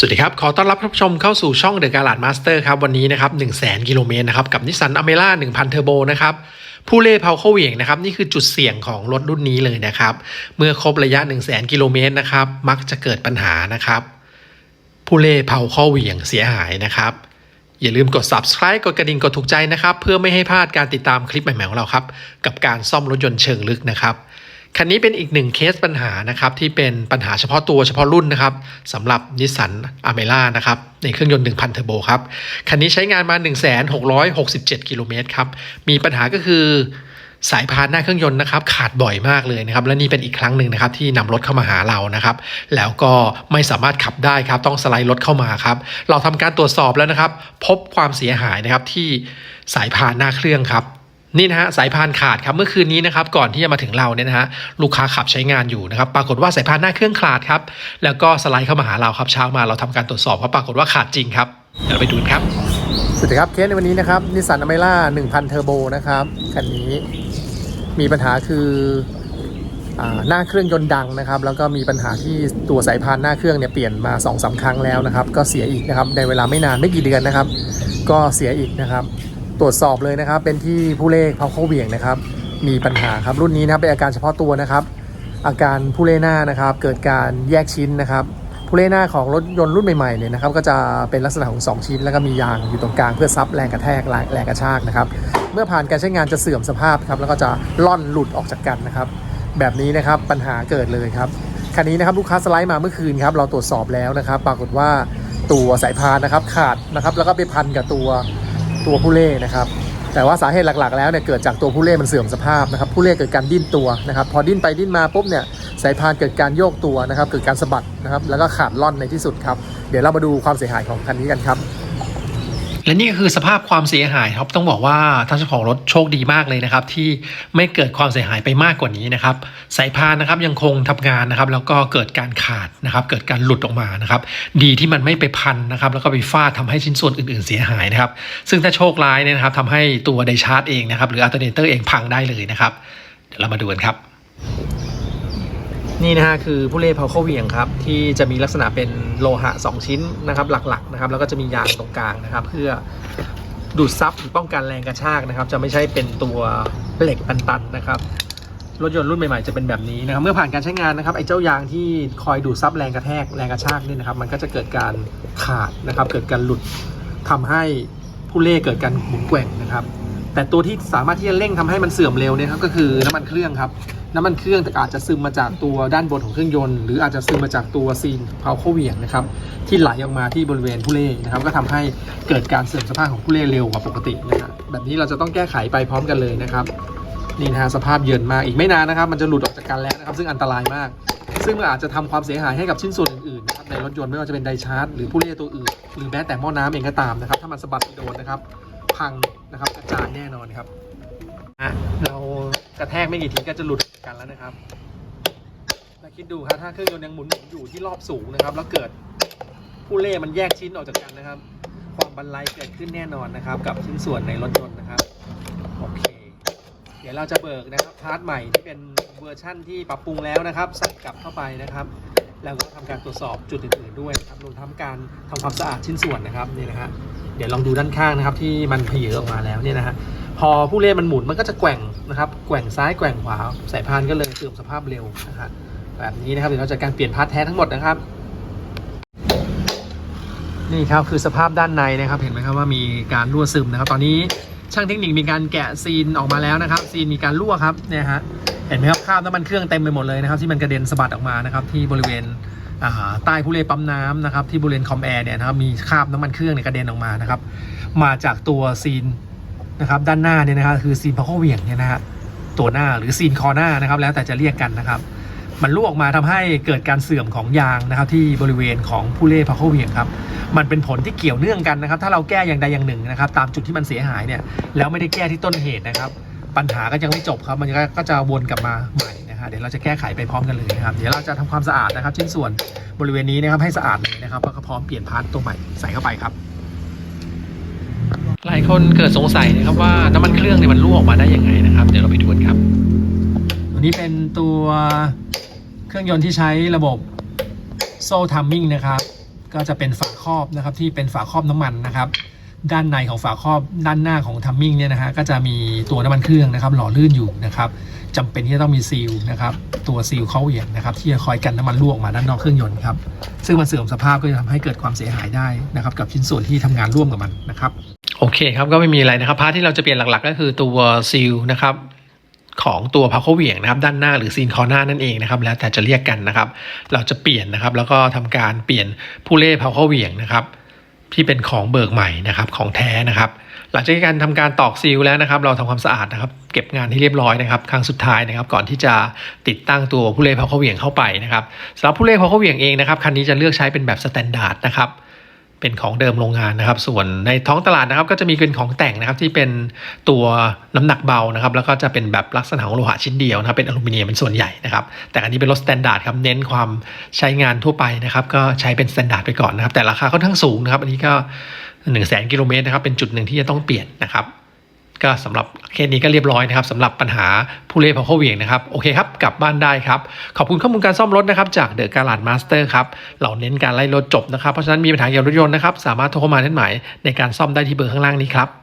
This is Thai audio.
สวัสดีครับ ขอต้อนรับท่านผู้ชมเข้าสู่ช่อง The Garage Master ครับ วันนี้นะครับ1 0 0 0 0 กิโลเมตรนะครับ กับนิสสันอเมร่า1,000 เทอร์โบนะครับ ผู้เล่เพาเข้าเหวี่ยงนะครับ นี่คือจุดเสี่ยงของรถรุ่นนี้เลยนะครับ เมื่อครบระยะ 1 0 0 0 0แกิโลเมตรนะครับ มักจะเกิดปัญหานะครับ ผู้เล่เผาเข้าเหวี่ยงเสียหายนะครับ อย่าลืมกด subscribe กดกระดิ่งกดถูกใจนะครับ เพื่อไม่ให้พลาดการติดตามคลิปใหม่ๆของเราครับ กับการซ่อมรถยนต์เชิงลึกนะครับ คันนี้เป็นอีกหนึ่งเคสปัญหานะครับที่เป็นปัญหาเฉพาะตัวเฉพาะรุ่นนะครับสำหรับนิสสันอเมร่านะครับในเครื่องยนต์ 1,000 เทอร์โบครับ คันนี้ใช้งานมา 1,667 กิโลเมตรครับ มีปัญหาก็คือสายพานหน้าเครื่องยนต์นะครับขาดบ่อยมากเลยนะครับและนี่เป็นอีกครั้งหนึ่งนะครับที่นำรถเข้ามาหาเรานะครับ แล้วก็ไม่สามารถขับได้ครับ ต้องสไลด์รถเข้ามาครับ เราทำการตรวจสอบแล้วนะครับ พบความเสียหายนะครับที่สายพานหน้าเครื่องครับ นี่นะฮะสายพานขาดครับเมื่อคืนนี้นะครับก่อนที่จะมาถึงเราเนี่ยนะฮะลูกค้าขับใช้งานอยู่นะครับปรากฏว่าสายพานหน้าเครื่องขาดครับแล้วก็สไลด์เข้ามาหาเราครับเช้ามาเราทำการตรวจสอบครับปรากฏว่าขาดจริงครับเดี๋ยวเราไปดูครับสวัสดีครับเคสในวันนี้นะครับนิสสันอเมร่า1,000เทอร์โบนะครับคันนี้มีปัญหาคืออหน้าเครื่องยนต์ดังนะครับ แล้วก็มีปัญหาที่ตัวสายพานหน้าเครื่องเนี่ยเปลี่ยนมา2อสาครั้งแล้วนะครับ ก็เสียอีกนะครับในเวลาไม่นานไม่กี่เดือนนะครับ ก็เสียอีกนะครับ ตรวจสอบเลยนะครับ เป็นที่ผู้เลขเพาเข้าเหวี่ยงนะครับ มีปัญหาครับรุ่นนี้นะครับเป็นอาการเฉพาะตัวนะครับ อาการผู้เล่หน้านะครับ เกิดการแยกชิ้นนะครับ ผู้เล่หน้าของรถยนต์รุ่นใหม่ๆเนี่ยนะครับ ก็จะเป็นลักษณะของ 2 ชิ้น แล้วก็มียางอยู่ตรงกลางเพื่อซับแรงกระแทกแรงกระชากนะครับ เมื่อผ่านการใช้งานจะเสื่อมสภาพครับแล้วก็จะล่อนหลุดออกจากกันนะครับ แบบนี้นะครับปัญหาเกิดเลยครับคันนี้นะครับลูกค้าสไลด์มาเมื่อคืนครับเราตรวจสอบแล้วนะครับ ปรากฏว่าตัวสายพานนะครับขาดนะครับแล้วก็ไปพันกับตัว ตัวผู้เล่นะครับ แต่ว่าสาเหตุหลักๆ แล้วเนี่ยเกิดจากตัวผู้เล่มันเสื่อมสภาพนะครับผู้เล่เกิดการดิ้นตัวนะครับ พอดิ้นไปดิ้นมาปุ๊บเนี่ยสายพานเกิดการโยกตัวนะครับ เกิดการสะบัดนะครับแล้วก็ขาดล่อนในที่สุดครับเดี๋ยวเรามาดูความเสียหายของคันนี้กันครับ และนี่ก็คือสภาพความเสียหายครับต้องบอกว่าท่านเจ้าของรถโชคดีมากเลยนะครับ ที่ไม่เกิดความเสียหายไปมากกว่านี้นะครับ สายพานนะครับยังคงทำงานนะครับ แล้วก็เกิดการขาดนะครับ เกิดการหลุดออกมานะครับ ดีที่มันไม่ไปพันนะครับ แล้วก็ไปฟาดทำให้ชิ้นส่วนอื่นๆเสียหายนะครับ ซึ่งถ้าโชคร้ายเนี่ยนะครับทำให้ตัวไดชาร์จเองนะครับ หรืออัลเทอร์เนเตอร์เองพังได้เลยนะครับเดี๋ยวเรามาดูกันครับ นี่นะฮะคือผู้เล่เพาเข้าเหวี่ยงครับที่จะมีลักษณะเป็นโลหะ 2 ชิ้นนะครับหลักๆนะครับแล้วก็จะมียางตรงกลางนะครับ เพื่อดูดซับหรือป้องกันแรงกระชากนะครับ จะไม่ใช่เป็นตัวเหล็กตันๆนะครับรถยนต์รุ่นใหม่ๆจะเป็นแบบนี้นะครับเมื่อผ่านการใช้งานนะครับไอ้เจ้ายางที่คอยดูดซับแรงกระแทกแรงกระชากนี่นะครับ มันก็จะเกิดการขาดนะครับ เกิดการหลุดทำให้ผู้เล่เกิดการหมุนแกว่งนะครับ แต่ตัวที่สามารถที่จะเร่งทำให้มันเสื่อมเร็วเนี่ยครับก็คือน้ำมันเครื่องครับ น้ำมันเครื่องแต่อาจจะซึมมาจากตัวด้านบนของเครื่องยนต์ หรืออาจจะซึมมาจากตัวซีนเพาเข้าเหวี่ยงนะครับที่ไหลออกมาที่บริเวณผู้เล่นะครับก็ทำให้เกิดการเสื่อมสภาพของผู้เล่เร็วกว่าปกตินะครับแบบนี้เราจะต้องแก้ไขไปพร้อมกันเลยนะครับนี่นะฮะสภาพเยินมากอีกไม่นานนะครับ มันจะหลุดออกจากกันแล้วนะครับ ซึ่งอันตรายมาก ซึ่งมันอาจจะทำความเสียหายให้กับชิ้นส่วนอื่นๆนะครับในรถยนต์ไม่ว่าจะเป็นไดชาร์จหรือผู้เล่ตัวอื่น หรือแม้แต่หม้อน้ำเองก็ตามนะครับถ้ามันสะบัดโดนนะครับพังนะครับกระจายแน่นอนครับะเรากระแทกไม่กี่ทีก็จะหลุดกันแล้วนะครับแล้วคิดดูครับถ้าเครื่องยนต์ยังหมุนอยู่ที่รอบสูงนะครับ แล้วเกิดผู้เล่มันแยกชิ้นออกจากกันนะครับ ความบันไลเกิดขึ้นแน่นอนนะครับ กับชิ้นส่วนในรถยนต์นะครับโอเค เดี๋ยวเราจะเบิกนะครับพาร์ทใหม่ที่เป็นเวอร์ชั่นที่ปรับปรุงแล้วนะครับใส่กลับเข้าไปนะครับแล้วก็ทำการตรวจสอบจุดอื่นๆด้วยนะครับรวมทั้งการทำความสะอาดชิ้นส่วนนะครับนี่นะฮะเดี๋ยวลองดูด้านข้างนะครับที่มันเพเยอออกมาแล้วเนี่ยนะฮะ พอผู้เล่นมันหมุนมันก็จะแกว่งนะครับแกว่งซ้ายแกว่งขวาสายพานก็เลยเสื่อมสภาพเร็วนะฮะแบบนี้นะครับเดี๋ยวเราจะการเปลี่ยนพาร์ทแท้ทั้งหมดนะครับ นี่ครับคือสภาพด้านในนะครับเห็นไหมครับว่ามีการรั่วซึมนะครับ ตอนนี้ช่างเทคนิคมีการแกะซีนออกมาแล้วนะครับ ซีนมีการรั่วครับเนี่ยฮะเห็นไหมครับคราบน้ำมันเครื่องเต็มไปหมดเลยนะครับที่มันกระเด็นสะบัดออกมานะครับที่บริเวณใต้ผู้เล่ปั๊มน้ำนะครับที่บริเวณคอมแอร์เนี่ยนะครับมีคราบน้ำมันเครื่องเนี่ยกระเด็นออกมานะครับมาจากตัวซีน นะครับด้านหน้าเนี่ยนะครับคือซีนพาเข้าเวียงเนี่ยนะฮะตัวหน้าหรือซีนคอหน้านะครับแล้วแต่จะเรียกกันนะครับ มันรั่วออกมาทำให้เกิดการเสื่อมของยางนะครับ ที่บริเวณของผู้เล่พาเข้าเวียงครับมันเป็นผลที่เกี่ยวเนื่องกันนะครับ ถ้าเราแก้อย่างใดอย่างหนึ่งนะครับ ตามจุดที่มันเสียหายเนี่ยแล้วไม่ได้แก้ที่ต้นเหตุนะครับ ปัญหาก็ยังไม่จบครับ มันก็จะวนกลับมาใหม่นะฮะเดี๋ยวเราจะแก้ไขไปพร้อมกันเลยนะครับ เดี๋ยวเราจะทำความสะอาดนะครับชิ้นส่วนบริเวณนี้นะครับให้สะอาดเลยนะครับแล้วก็พร้อมเปลี่ยนพาร์ทตัวใหม่ใส่เข้าไปครับ หลายคนเกิดสงสัยนะครับว่าน้ำมันเครื่องเนี่ยมันรั่วออกมาได้ยังไงนะครับ เดี๋ยวเราไปดูกันครับ ตัวนี้เป็นตัวเครื่องยนต์ที่ใช้ระบบโซ่ทัมมิ่งนะครับ ก็จะเป็นฝาครอบนะครับที่เป็นฝาครอบน้ำมันนะครับ ด้านในของฝาครอบด้านหน้าของทัมมิ่งเนี่ยนะฮะก็จะมีตัวน้ำมันเครื่องนะครับ หล่อลื่นอยู่นะครับจำเป็นที่จะต้องมีซีลนะครับ ตัวซีลเข้าเหวี่ยงนะครับ ที่จะคอยกันน้ำมันรั่วออกมาด้านนอกเครื่องยนต์ครับซึ่งมันเสื่อมสภาพก็จะทำให้เกิดความเสียหายได้นะครับ กับชิ้นส่วนที่ทำงานร่วมกับมันนะครับ โอเคครับก็ไม่มีอะไรนะครับพาร์ทที่เราจะเปลี่ยนหลักๆ ก็คือตัวซีลนะครับของตัวพาเข้าเหวี่ยงนะครับด้านหน้าหรือซีนคอหน้านั่นเองนะครับแล้วแต่จะเรียกกันนะครับ เราจะเปลี่ยนนะครับ แล้วก็ทำการเปลี่ยนผู้เล่พาเข้าเหวี่ยงนะครับ ที่เป็นของเบิกใหม่นะครับของแท้นะครับ หลังจากการทำการตอกซีลแล้วนะครับ เราทำความสะอาดนะครับ เก็บงานที่เรียบร้อยนะครับ ครั้งสุดท้ายนะครับ ก่อนที่จะติดตั้งตัวผู้เล่พาเข้าเหวี่ยงเข้าไปนะครับสำหรับผู้เล่พาเข้าเหวี่ยงเองนะครับคันนี้จะเลือกใช้เป็นแบบสแตนดาร์ดนะครับ เป็นของเดิมโรงงานนะครับ ส่วนในท้องตลาดนะครับ ก็จะมีเป็นของแต่งนะครับที่เป็นตัวน้ำหนักเบานะครับ แล้วก็จะเป็นแบบลักษณะของโลหะชิ้นเดียวนะครับเป็นอลูมิเนียมเป็นส่วนใหญ่นะครับ แต่อันนี้เป็นรถสแตนดาร์ดครับเน้นความใช้งานทั่วไปนะครับ ก็ใช้เป็นสแตนดาร์ดไปก่อนนะครับ แต่ราคาค่อนข้างสูงนะครับ อันนี้ก็1นึ่งแสนกิโลเมตรนะครับเป็นจุดหนึ่งที่จะต้องเปลี่ยนนะครับ ก็สำหรับเคสนี้ก็เรียบร้อยนะครับสำหรับปัญหาผู้เล่พอเข้าเหวี่ยงนะครับโอเคครับกลับบ้านได้ครับขอบคุณข้อมูลการซ่อมรถนะครับจากเดอะการ์ลาดมาสเตอร์ครับเราเน้นการไล่รถจบนะครับเพราะฉะนั้นมีปัญหาเกี่ยวกับรถยนต์นะครับสามารถโทรเข้ามาแนะนำในการซ่อมได้ที่เบอร์ข้างล่างนี้ครับ